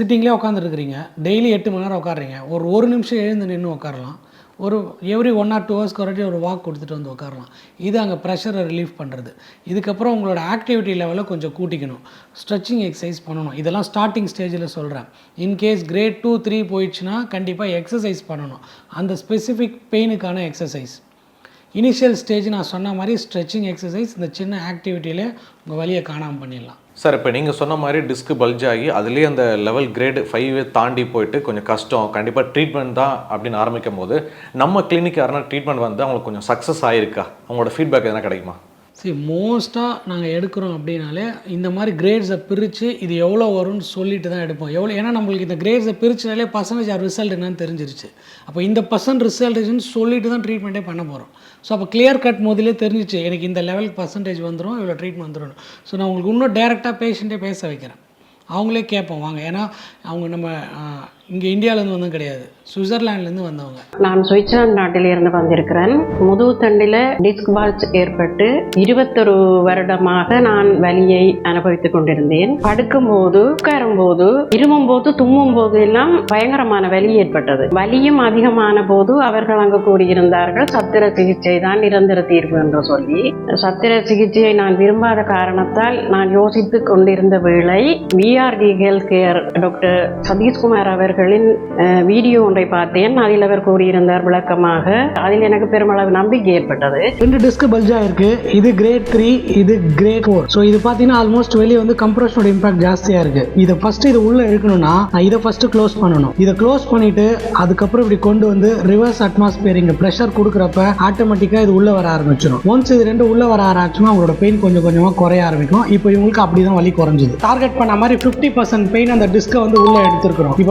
சிட்டிங்லேயே உட்காந்துருக்குறீங்க daily எட்டு மணி நேரம் உட்காடுறீங்க ஒரு ஒரு நிமிஷம் எழுந்து நின்று உட்காரலாம் ஒரு எவ்ரி ஒன் ஆர் டூ ஹவர்ஸ்க்கு ஒரு ஒரு வாக் கொடுத்துட்டு வந்து உட்காரலாம் இது அங்கே ப்ரெஷரை ரிலீஃப் பண்ணுறது இதுக்கப்புறம் உங்களோட ஆக்டிவிட்டி லெவலை கொஞ்சம் கூட்டிக்கணும். ஸ்ட்ரெச்சிங் எக்ஸசைஸ் பண்ணணும். இதெல்லாம் ஸ்டார்டிங் ஸ்டேஜில் சொல்கிறேன் இன்கேஸ் கிரேட் டூ த்ரீ போயிடுச்சுன்னா கண்டிப்பாக எக்ஸசைஸ் பண்ணணும். அந்த ஸ்பெசிஃபிக் பெயினுக்கான எக்ஸசைஸ் இனிஷியல் ஸ்டேஜ் நான் சொன்ன மாதிரி ஸ்ட்ரெச்சிங் எக்ஸசைஸ் இந்த சின்ன ஆக்டிவிட்டியிலே உங்கள் வழியை காணாமல் பண்ணிடலாம். சார் இப்போ நீங்கள் சொன்ன மாதிரி டிஸ்க் பல்ஜ் ஆகி அதுலேயே அந்த லெவல் கிரேடு ஃபைவ் தாண்டி போயிட்டு கொஞ்சம் கஷ்டம் கண்டிப்பாக ட்ரீட்மெண்ட் தான் அப்படின்னு ஆரம்பிக்கும் போது நம்ம கிளினிக் யாருன்னா ட்ரீட்மெண்ட் வந்து அவங்களுக்கு கொஞ்சம் சக்ஸஸ் ஆகிருக்கா அவங்களோட ஃபீட்பேக் எதனா கிடைக்குமா? சரி மோஸ்ட்டாக நாங்கள் எடுக்கிறோம் அப்படின்னாலே இந்த மாதிரி கிரேட்ஸை பிரித்து இது எவ்வளோ வரும்னு சொல்லிட்டு தான் எடுப்போம். எவ்வளோ ஏன்னா நம்மளுக்கு இந்த கிரேட்ஸை பிரிச்சுனாலே பர்சன்டேஜ் ஆர் ரிசல்ட் என்னன்னு தெரிஞ்சிருச்சு. அப்போ இந்த பர்சன்ட் ரிசல்ட்னு சொல்லிட்டு தான் ட்ரீட்மெண்ட்டே பண்ண போகிறோம் ஸோ அப்போ கிளியர் கட் முதலே தெரிஞ்சிச்சு எனக்கு இந்த லெவலுக்கு பர்சன்டேஜ் வந்துடும் இவ்வளோ ட்ரீட்மெண்ட் வந்துடும் ஸோ நான் உங்களுக்கு இன்னும் டேரெக்டாக பேஷண்ட்டே பேச வைக்கிறேன். அவங்களே கேட்போம் வாங்க. ஏன்னா அவங்க நம்ம இங்கே இந்தியாவிலேருந்து வந்தவங்க கிடையாது. சுவிட்சர்லாண்ட்லேருந்து வந்தவங்க. நான் சுவிட்சர்லாந்து நாட்டிலிருந்து வந்திருக்கிறேன். முதுகுத்தண்டில் டிஸ்க் பால்ஸ் ஏற்பட்டு இருபத்தொரு வருடமாக நான் வலியை அனுபவித்துக் கொண்டிருந்தேன். படுக்கும்போது உட்காரும்போது இருமும் போது தும்மும் போது எல்லாம் பயங்கரமான வலி ஏற்பட்டது. வலியும் அதிகமான போது அவர்கள் அங்கு கூறியிருந்தார்கள் சத்திர சிகிச்சை தான் நிரந்தர தீர்வு என்று சொல்லி. சத்திர சிகிச்சையை நான் விரும்பாத காரணத்தால் நான் யோசித்துக் கொண்டிருந்த வேளை VRT health care doctor Sathishkumar அவர்களின் வீடியோ ஒன்றை பார்த்தேன். அதில் அவர் கூறியிருந்தார் விளக்கமாக அதில் எனக்கு பெருமளவு நம்பிக்கை ஏற்பட்டது. ரெண்டு டிஸ்க் பல்ஜாக இருக்கு. இது கிரேட் த்ரீ இது கிரேட் ஃபோர் ஸோ இது பார்த்தீங்கன்னா ஆல்மோஸ்ட் வெளியே வந்து கம்ப்ரஷனோட இம்பாக்ட் ஜாஸ்தியாக இருக்குது இதை ஃபர்ஸ்ட் இது உள்ளே இருக்கணும்னா நான் இதை ஃபர்ஸ்ட் க்ளோஸ் பண்ணணும். இதை க்ளோஸ் பண்ணிவிட்டு அதுக்கப்புறம் இப்படி கொண்டு வந்து ரிவர்ஸ் அட்மாஸ்பியர் இங்கே ப்ரெஷர் கொடுக்குறப்ப ஆட்டோமேட்டிக்காக இது உள்ளே வர ஆரம்பிச்சிடும் ஒன்ஸ் இது ரெண்டு உள்ளே வர ஆரம்பிச்சுன்னா அவங்களோட பெயின் கொஞ்சம் கொஞ்சமாக குறைய ஆரம்பிக்கும். இப்போ இவங்களுக்கு அப்படி தான் வலி குறைஞ்சிது. டார்கெட் பண்ண மாதிரி ஃபிஃப்டி பர்சன்ட் பெயின் அந்த டிஸ்கை வந்து உள்ளே எடுத்துருக்கிறோம். இப்போ